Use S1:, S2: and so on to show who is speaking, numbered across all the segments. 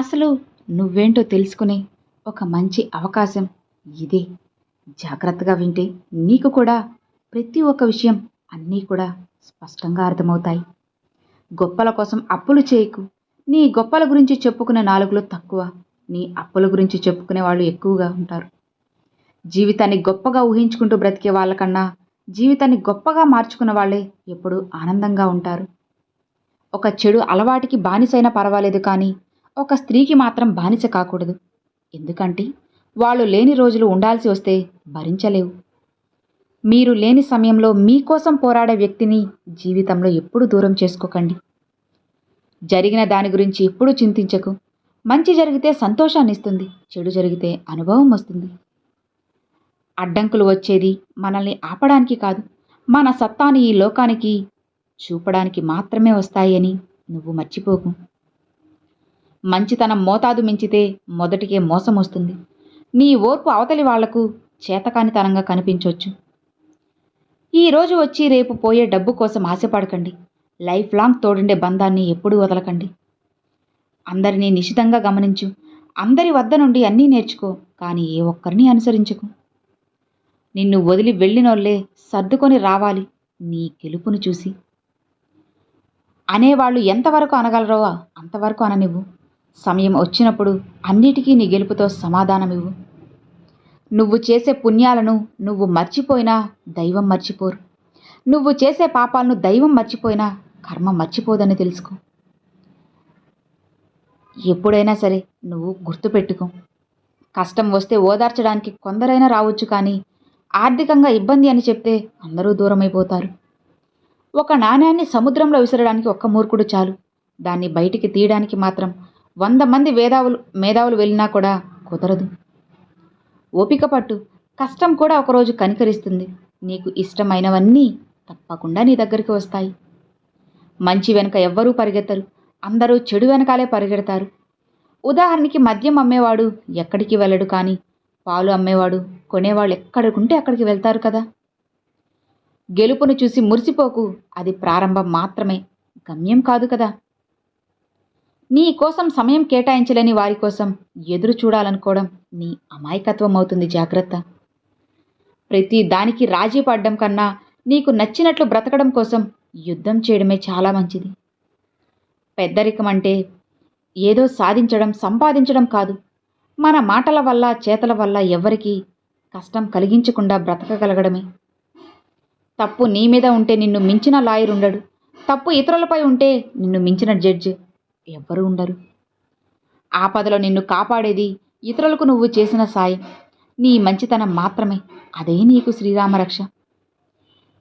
S1: అసలు నువ్వేంటో తెలుసుకునే ఒక మంచి అవకాశం ఇదే. జాగ్రత్తగా వింటే నీకు కూడా ప్రతి ఒక్క విషయం అన్నీ కూడా స్పష్టంగా అర్థమవుతాయి. గొప్పల కోసం అప్పులు చేయకు. నీ గొప్పల గురించి చెప్పుకునే నాలుగులో తక్కువ నీ అప్పుల గురించి చెప్పుకునే వాళ్ళు ఎక్కువగా ఉంటారు. జీవితాన్ని గొప్పగా ఊహించుకుంటూ బ్రతికే వాళ్ళకన్నా జీవితాన్ని గొప్పగా మార్చుకున్న వాళ్ళే ఎప్పుడూ ఆనందంగా ఉంటారు. ఒక చెడు అలవాటికి బానిసైనా పర్వాలేదు కానీ ఒక స్త్రీకి మాత్రం బానిస కాకూడదు. ఎందుకంటే వాళ్ళు లేని రోజులు ఉండాల్సి వస్తే భరించలేవు. మీరు లేని సమయంలో మీకోసం పోరాడే వ్యక్తిని జీవితంలో ఎప్పుడు దూరం చేసుకోకండి. జరిగిన దాని గురించి ఎప్పుడూ చింతించకు. మంచి జరిగితే సంతోషాన్ని ఇస్తుంది చెడు జరిగితే అనుభవం వస్తుంది. అడ్డంకులు వచ్చేది మనల్ని ఆపడానికి కాదు మన సత్తాని ఈ లోకానికి చూపడానికి మాత్రమే వస్తాయని నువ్వు మర్చిపోకు. మంచితనం మోతాదు మించితే మొదటికే మోసం వస్తుంది నీ ఓర్పు అవతలి వాళ్ళకు చేతకానితనంగా కనిపించవచ్చు ఈరోజు వచ్చి రేపు పోయే డబ్బు కోసం ఆశపడకండి. లైఫ్ లాంగ్ తోడుండే బంధాన్ని ఎప్పుడూ వదలకండి. అందరినీ నిశితంగా గమనించు. అందరి వద్ద నుండి అన్నీ నేర్చుకో కానీ ఏ ఒక్కరిని అనుసరించకు. నిన్ను వదిలి వెళ్ళినోళ్ళే సర్దుకొని రావాలి నీ గెలుపును చూసి. అనేవాళ్ళు ఎంతవరకు అనగలరో అంతవరకు అననివ్వు. సమయం వచ్చినప్పుడు అన్నిటికీ నీ గెలుపుతో సమాధానమివ్వు. నువ్వు చేసే పుణ్యాలను నువ్వు మర్చిపోయినా దైవం మర్చిపోరు. నువ్వు చేసే పాపాలను దైవం మర్చిపోయినా కర్మ మర్చిపోదని తెలుసుకో. ఎప్పుడైనా సరే నువ్వు గుర్తుపెట్టుకో. కష్టం వస్తే ఓదార్చడానికి కొందరైనా రావచ్చు కానీ ఆర్థికంగా ఇబ్బంది అని చెప్తే అందరూ దూరమైపోతారు. ఒక నాణ్యాన్ని సముద్రంలో విసరడానికి ఒక్క మూర్ఖుడు చాలు. దాన్ని బయటికి తీయడానికి మాత్రం వంద మంది వేదావులు మేధావులు వెళ్ళినా కూడా కుదరదు. ఓపిక పట్టు. కష్టం కూడా ఒకరోజు కనికరిస్తుంది. నీకు ఇష్టమైనవన్నీ తప్పకుండా నీ దగ్గరికి వస్తాయి. మంచి వెనుక ఎవ్వరూ పరిగెత్తరు. అందరూ చెడు వెనకాలే పరిగెడతారు. ఉదాహరణకి మద్యం అమ్మేవాడు ఎక్కడికి వెళ్ళడు కానీ పాలు అమ్మేవాడు కొనేవాళ్ళు ఎక్కడికుంటే అక్కడికి వెళ్తారు కదా. గెలుపును చూసి మురిసిపోకు. అది ప్రారంభం మాత్రమే. గమ్యం కాదు కదా. నీ కోసం సమయం కేటాయించలేని వారి కోసం ఎదురు చూడాలనుకోవడం నీ అమాయకత్వం అవుతుంది జాగ్రత్త. ప్రతి దానికి రాజీ పడ్డం కన్నా నీకు నచ్చినట్లు బ్రతకడం కోసం యుద్ధం చేయడమే చాలా మంచిది. పెద్దరికం అంటే ఏదో సాధించడం సంపాదించడం కాదు. మన మాటల వల్ల చేతల వల్ల ఎవ్వరికీ కష్టం కలిగించకుండా బ్రతకగలగడమే. తప్పు నీ మీద ఉంటే నిన్ను మించిన లాయర్ ఉండడు. తప్పు ఇతరులపై ఉంటే నిన్ను మించిన జడ్జి. ఎవ్వరూ ఉండరు. ఆపదలో నిన్ను కాపాడేది ఇతరులకు నువ్వు చేసిన సాయం. నీ మంచితనం మాత్రమే. అదే నీకు శ్రీరామరక్ష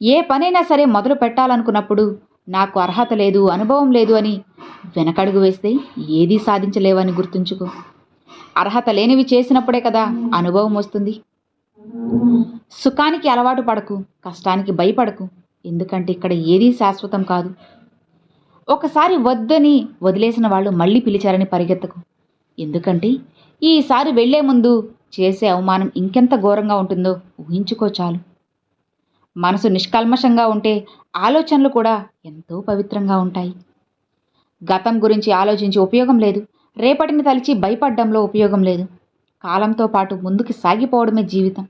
S1: ఏ పనైనా సరే మొదలు పెట్టాలనుకున్నప్పుడు నాకు అర్హత లేదు అనుభవం లేదు అని వెనకడుగు వేస్తే ఏదీ సాధించలేవని గుర్తుంచుకో. అర్హత లేనివి చేసినప్పుడే కదా అనుభవం వస్తుంది. సుఖానికి అలవాటు పడకు కష్టానికి భయపడకు. ఎందుకంటే ఇక్కడ ఏదీ శాశ్వతం కాదు. ఒకసారి వద్దని వదిలేసిన వాళ్ళు మళ్ళీ పిలిచారని పరిగెత్తకు. ఎందుకంటే ఈసారి వెళ్ళే ముందు చేసే అవమానం ఇంకెంత ఘోరంగా ఉంటుందో ఊహించుకో చాలు. మనసు నిష్కల్మషంగా ఉంటే ఆలోచనలు కూడా ఎంతో పవిత్రంగా ఉంటాయి. గతం గురించి ఆలోచించి ఉపయోగం లేదు. రేపటిని తలిచి భయపడ్డంలో ఉపయోగం లేదు. కాలంతో పాటు ముందుకు సాగిపోవడమే జీవితం.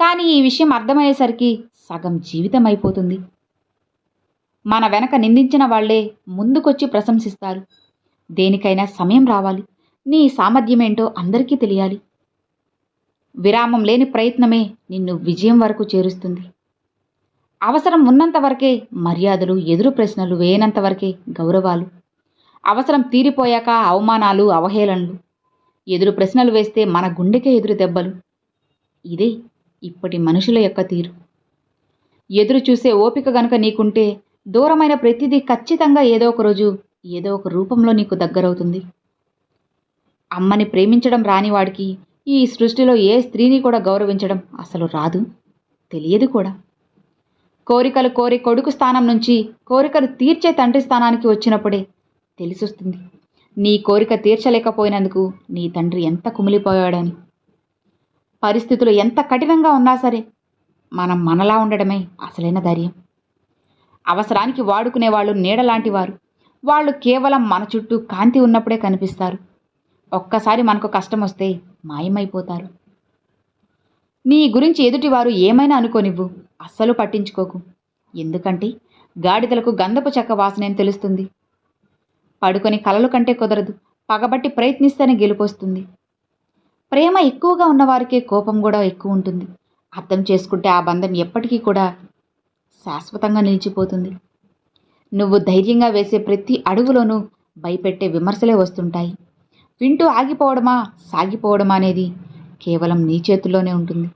S1: కానీ ఈ విషయం అర్థమయ్యేసరికి సగం జీవితం అయిపోతుంది. మన వెనక నిందించిన వాళ్ళే ముందుకొచ్చి ప్రశంసిస్తారు. దేనికైనా సమయం రావాలి. నీ సామర్థ్యమేంటో అందరికీ తెలియాలి. విరామం లేని ప్రయత్నమే నిన్ను విజయం వరకు చేరుస్తుంది. అవసరం ఉన్నంత వరకే మర్యాదలు ఎదురు ప్రశ్నలు వేయనంత వరకే గౌరవాలు. అవసరం తీరిపోయాక అవమానాలు అవహేళనలు. ఎదురు ప్రశ్నలు వేస్తే మన గుండెకే ఎదురు దెబ్బలు. ఇదే ఇప్పటి మనుషుల యొక్క తీరు. ఎదురు చూసే ఓపిక గనుక నీకుంటే దూరమైన ప్రతిదీ ఖచ్చితంగా ఏదో ఒక రోజు ఏదో ఒక రూపంలో నీకు దగ్గరవుతుంది. అమ్మని ప్రేమించడం రానివాడికి ఈ సృష్టిలో ఏ స్త్రీని కూడా గౌరవించడం అసలు రాదు. తెలియదు కూడా. కోరికలు కోరి కొడుకు స్థానం నుంచి కోరికలు తీర్చే తండ్రి స్థానానికి వచ్చినప్పుడే తెలిసొస్తుంది. నీ కోరిక తీర్చలేకపోయినందుకు నీ తండ్రి ఎంత కుమిలిపోయాడని. పరిస్థితులు ఎంత కఠినంగా ఉన్నా సరే మనం మనలా ఉండడమే అసలైన ధైర్యం. అవసరానికి వాడుకునే వాళ్ళు నీడలాంటి వారు వాళ్ళు కేవలం మన చుట్టూ కాంతి ఉన్నప్పుడే కనిపిస్తారు. ఒక్కసారి మనకు కష్టం వస్తే మాయమైపోతారు. నీ గురించి ఎదుటివారు ఏమైనా అనుకోనివ్వు అస్సలు పట్టించుకోకు. ఎందుకంటే గాడిదలకు గంధపు చెక్క వాసనేం తెలుస్తుంది? పడుకొని కలలు కంటే కుదరదు పగబట్టి ప్రయత్నిస్తేనే గెలుపొస్తుంది ప్రేమ ఎక్కువగా ఉన్నవారికే కోపం కూడా ఎక్కువ ఉంటుంది. అర్థం చేసుకుంటే ఆ బంధం ఎప్పటికీ కూడా శాశ్వతంగా నిలిచిపోతుంది. నువ్వు ధైర్యంగా వేసే ప్రతి అడుగులోనూ భయపెట్టే విమర్శలే వస్తుంటాయి. వింటూ ఆగిపోవడమా సాగిపోవడమా అనేది కేవలం నీ చేతుల్లోనే ఉంటుంది.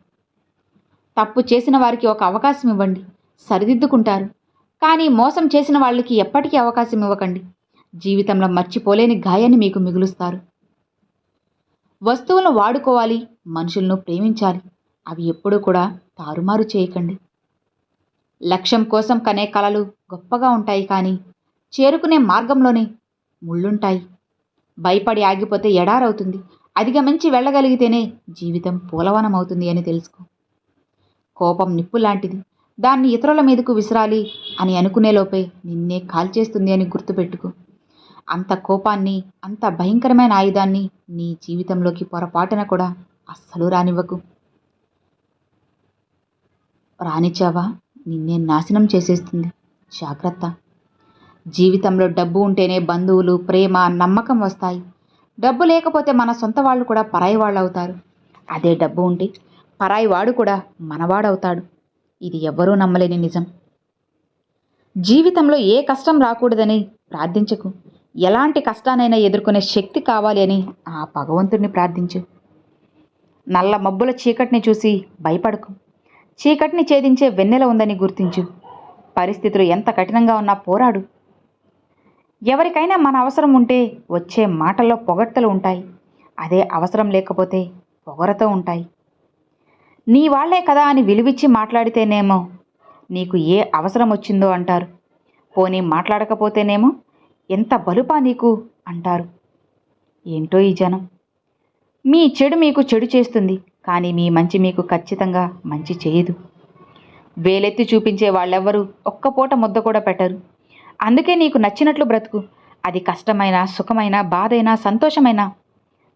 S1: తప్పు చేసిన వారికి ఒక అవకాశం ఇవ్వండి. సరిదిద్దుకుంటారు. కానీ మోసం చేసిన వాళ్ళకి ఎప్పటికీ అవకాశం ఇవ్వకండి. జీవితంలో మర్చిపోలేని గాయాన్ని మీకు మిగులుస్తారు. వస్తువులను వాడుకోవాలి మనుషులను ప్రేమించాలి. అవి ఎప్పుడూ కూడా తారుమారు చేయకండి. లక్ష్యం కోసం కనే కలలు గొప్పగా ఉంటాయి కానీ చేరుకునే మార్గంలోనే ముళ్ళుంటాయి. భయపడి ఆగిపోతే ఎడారవుతుంది. అధిగమించి వెళ్ళగలిగితేనే జీవితం పూలవనమవుతుంది అని తెలుసుకో. కోపం నిప్పు లాంటిది. దాన్ని ఇతరుల మీదకు విసిరాలి అని అనుకునేలోపే నిన్నే కాల్చేస్తుంది అని గుర్తుపెట్టుకో. అంత కోపాన్ని అంత భయంకరమైన ఆయుధాన్ని నీ జీవితంలోకి పొరపాటున కూడా అస్సలు రానివ్వకు. రానిచ్చావా? నిన్నే నాశనం చేసేస్తుంది. జాగ్రత్త. జీవితంలో డబ్బు ఉంటేనే బంధువులు ప్రేమ నమ్మకం వస్తాయి. డబ్బు లేకపోతే మన సొంత వాళ్ళు కూడా పరాయి వాళ్ళు అవుతారు అదే డబ్బు ఉంటే పరాయి వాడు కూడా మనవాడవుతాడు. ఇది ఎవ్వరూ నమ్మలేని నిజం. జీవితంలో ఏ కష్టం రాకూడదని ప్రార్థించకు. ఎలాంటి కష్టానైనా ఎదుర్కొనే శక్తి కావాలి అని ఆ భగవంతుడిని ప్రార్థించు. నల్ల మబ్బుల చీకటిని చూసి భయపడకు. చీకటిని ఛేదించే వెన్నెల ఉందని గుర్తించు. పరిస్థితులు ఎంత కఠినంగా ఉన్నా పోరాడు. ఎవరికైనా మన అవసరం ఉంటే వచ్చే మాటల్లో పొగడ్తలు ఉంటాయి. అదే అవసరం లేకపోతే పొగరతో ఉంటాయి. నీ వాళ్ళే కదా అని విలువిచ్చి మాట్లాడితేనేమో నీకు ఏ అవసరం వచ్చిందో అంటారు. పోనీ మాట్లాడకపోతేనేమో ఎంత బలుపా నీకు అంటారు. ఏంటో ఈ జనం. మీ చెడు మీకు చెడు చేస్తుంది. కానీ మీ మంచి మీకు ఖచ్చితంగా మంచి చేయదు. వేలెత్తి చూపించే వాళ్ళెవ్వరూ ఒక్క పూట ముద్ద కూడా పెట్టరు. అందుకే నీకు నచ్చినట్లు బ్రతుకు. అది కష్టమైన సుఖమైన బాధైనా సంతోషమైనా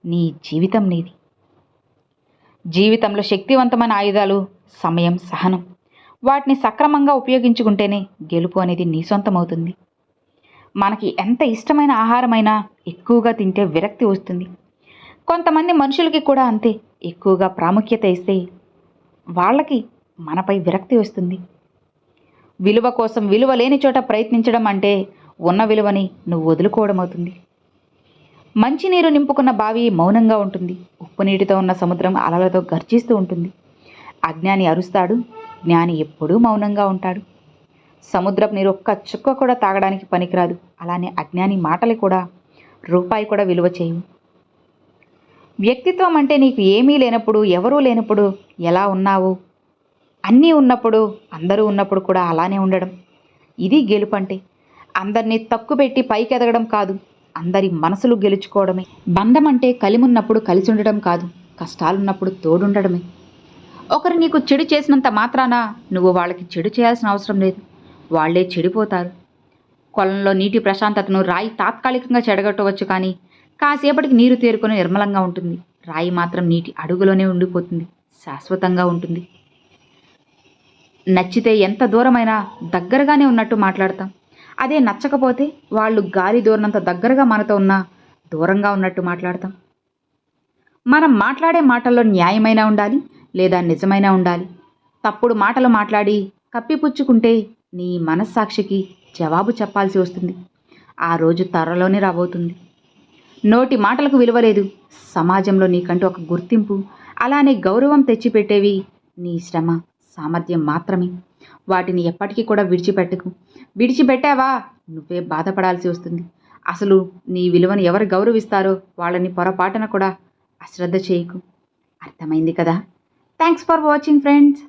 S1: నీ జీవితం నీది. జీవితంలో శక్తివంతమైన ఆయుధాలు సమయం సహనం వాటిని సక్రమంగా ఉపయోగించుకుంటేనే గెలుపు అనేది నీ సొంతమవుతుంది. మనకి ఎంత ఇష్టమైన ఆహారమైనా ఎక్కువగా తింటే విరక్తి వస్తుంది. కొంతమంది మనుషులకి కూడా అంతే. ఎక్కువగా ప్రాముఖ్యత ఇస్తే వాళ్ళకి మనపై విరక్తి వస్తుంది. విలువ కోసం విలువ లేని చోట ప్రయత్నించడం అంటే ఉన్న విలువని నువ్వు వదులుకోవడం అవుతుంది. మంచినీరు నింపుకున్న బావి మౌనంగా ఉంటుంది. ఉప్పు నీటితో ఉన్న సముద్రం అలలతో గర్జిస్తూ ఉంటుంది. అజ్ఞాని అరుస్తాడు. జ్ఞాని ఎప్పుడూ మౌనంగా ఉంటాడు. సముద్రపు నీరు ఒక్క చుక్క కూడా తాగడానికి పనికిరాదు. అలానే అజ్ఞాని మాటలు కూడా రూపాయి కూడా విలువ చేయవు. వ్యక్తిత్వం అంటే నీకు ఏమీ లేనప్పుడు ఎవరూ లేనప్పుడు ఎలా ఉన్నావు? అన్నీ ఉన్నప్పుడు అందరూ ఉన్నప్పుడు కూడా అలానే ఉండడం. ఇది గెలుపు అంటే. అందరినీ తక్కువపెట్టి పైకి ఎదగడం కాదు. అందరి మనసులు గెలుచుకోవడమే. బంధం అంటే కలిమున్నప్పుడు కలిసి ఉండడం కాదు. కష్టాలున్నప్పుడు తోడుండడమే. ఒకరు నీకు చెడు చేసినంత మాత్రాన నువ్వు వాళ్ళకి చెడు చేయాల్సిన అవసరం లేదు. వాళ్ళే చెడిపోతారు. కొలంలో నీటి ప్రశాంతతను రాయి తాత్కాలికంగా చెడగొట్టవచ్చు కానీ కాసేపటికి నీరు తేరుకొని నిర్మలంగా ఉంటుంది. రాయి మాత్రం నీటి అడుగులోనే ఉండిపోతుంది. శాశ్వతంగా ఉంటుంది. నచ్చితే ఎంత దూరమైనా దగ్గరగానే ఉన్నట్టు మాట్లాడతాం. అదే నచ్చకపోతే వాళ్ళు గాలి దూరనంత దగ్గరగా మనతో ఉన్నా దూరంగా ఉన్నట్టు మాట్లాడతాం. మనం మాట్లాడే మాటల్లో న్యాయమైనా ఉండాలి లేదా నిజమైనా ఉండాలి. తప్పుడు మాటలు మాట్లాడి కప్పిపుచ్చుకుంటే నీ మనస్సాక్షికి జవాబు చెప్పాల్సి వస్తుంది. ఆ రోజు త్వరలోనే రాబోతుంది. నోటి మాటలకు విలువ లేదు సమాజంలో నీకంటూ ఒక గుర్తింపు అలానే గౌరవం తెచ్చిపెట్టేవి నీ శ్రమ సామర్థ్యం మాత్రమే. వాటిని ఎప్పటికీ కూడా విడిచిపెట్టకు. విడిచిపెట్టావా? నువ్వే బాధపడాల్సి వస్తుంది. అసలు నీ విలువను ఎవరు గౌరవిస్తారో వాళ్ళని పొరపాటున కూడా అశ్రద్ధ చేయకు. అర్థమైంది కదా? Thanks for watching friends